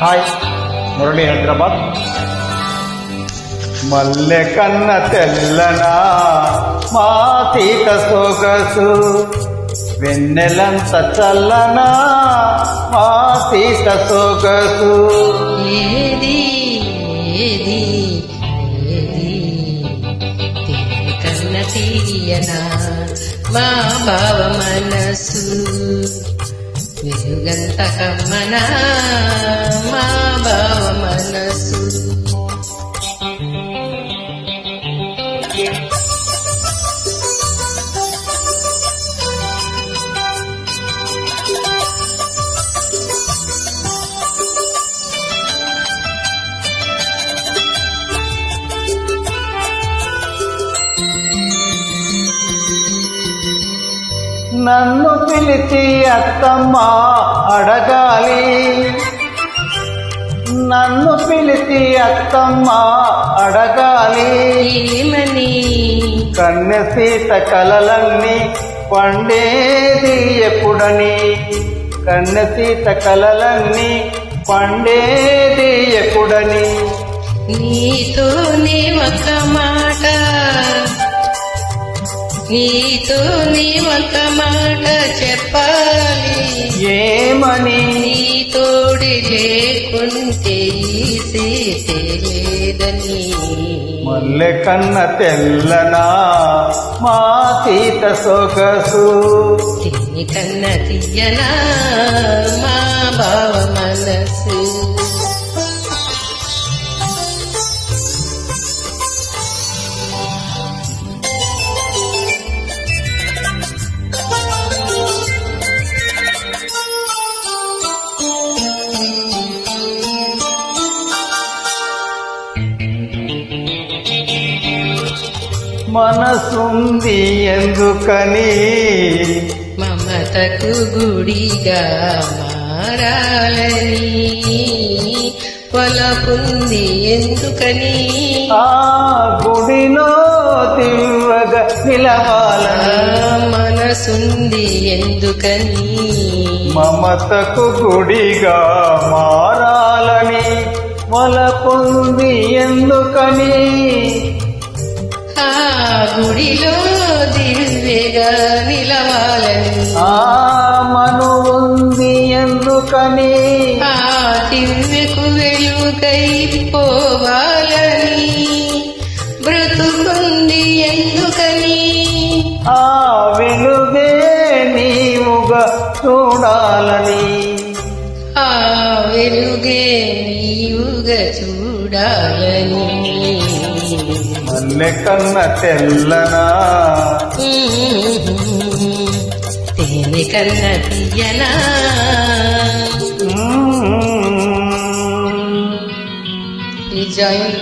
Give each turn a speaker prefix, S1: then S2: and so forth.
S1: Hi Murali Hyderabad. మల్లె కన్న తెల్లనా మా తీక సొగసు వెన్నెలంత చల్లనా మా తీక సొగసు
S2: ఏది ఏది కన్న తీయనా మా భావ మనసు. వెలుగంత కమ్మనా మా బావ మనసు.
S1: నన్ను పిలిచి అత్తమ్మ అడగాలి. నన్ను పిలిచి అత్తమ్మ అడగాలి.
S2: ఏమని?
S1: కన్నె సీత కలలన్నీ పండేది ఎప్పుడని? కన్నె సీత కలలన్నీ పండేది ఎప్పుడని?
S2: నీతోనే ఒక మాట నీతోనే ఒక మాట చెప్పాలి.
S1: ఏమని?
S2: నీ తోడి లేకుంటే లేదని.
S1: మల్లె కన్న తెల్లనా? మా సీత సొగసు.
S2: కన్న తీయనా? మా భావ మనసు.
S1: మనసుంది ఎందుకని?
S2: మమతకు గుడిగా మారాలని పొలపుంది ఎందుకని?
S1: ఆ గుడిలో దివ్వగా
S2: ఆ
S1: నిలవాలని
S2: మనసుంది ఎందుకని?
S1: మమతకు గుడిగా మారాలని. పొంది ఎందుకని?
S2: గుడిలో దివ్యగా నిలవాలని
S1: ఆ మను ఉంది ఎందుకని?
S2: ఆ దివ్యకు వెలుగై పోవాలని బ్రతుకుంది ఎందుకని?
S1: ఆ వెలుగే నీవుగా చూడాలని.
S2: ఆ వెలుగే నీవుగా చూడాలని.
S1: మల్లె కన్న తెల్లనా
S2: తేనె కన్న తీయనా. ఈ జాయిన్.